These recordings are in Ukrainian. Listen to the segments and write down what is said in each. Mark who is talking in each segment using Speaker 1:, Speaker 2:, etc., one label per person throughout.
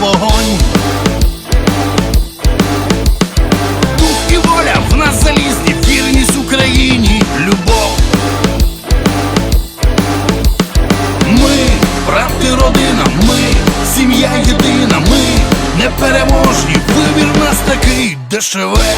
Speaker 1: вогонь. Дух і воля в нас залізні, вірність Україні, любов. Ми, правди, родина, ми, сім'я єдина, ми непереможні, вибір нас такий дешеве.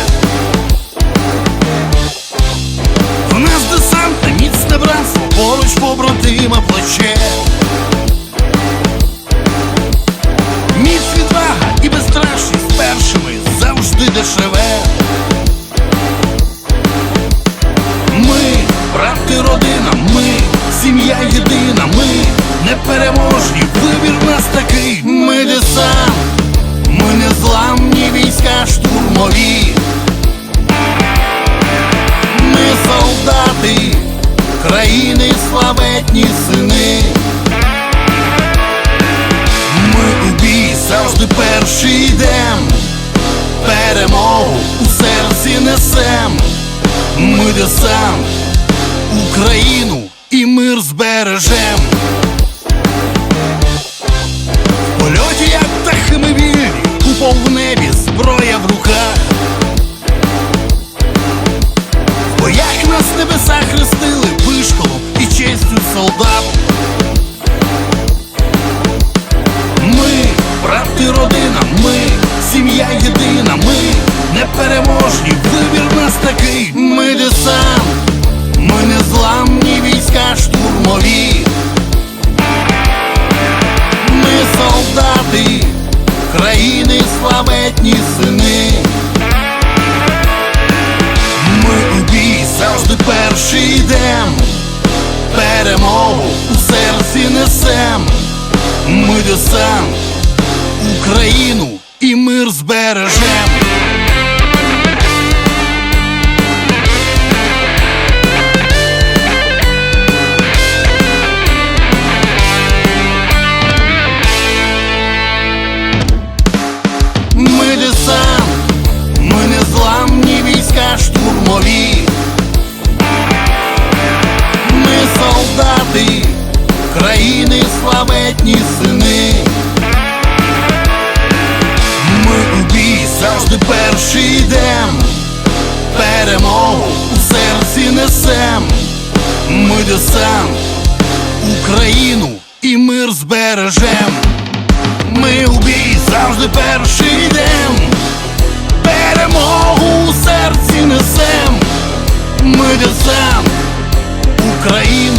Speaker 1: Країни славетні сини. Ми у бій завжди перший йдем, перемогу у серці несем. Ми десант, Україну і мир збережем. В польоті, як птахи ми вільні, купол в небі, зброя в руках. Солдат. Ми, брати, родина, ми, сім'я єдина, ми непереможні, вибір нас такий, ми десант, ми незламні війська штурмові. Ми солдати, країни славетні сини. Ми десант, Україну і мир збережем. Славетні сини. Ми у бій завжди перший йдем, перемогу у серці несем. Ми десант, Україну і мир збережем. Ми у бій завжди перший йдем, перемогу у серці несем. Ми десант, Україну.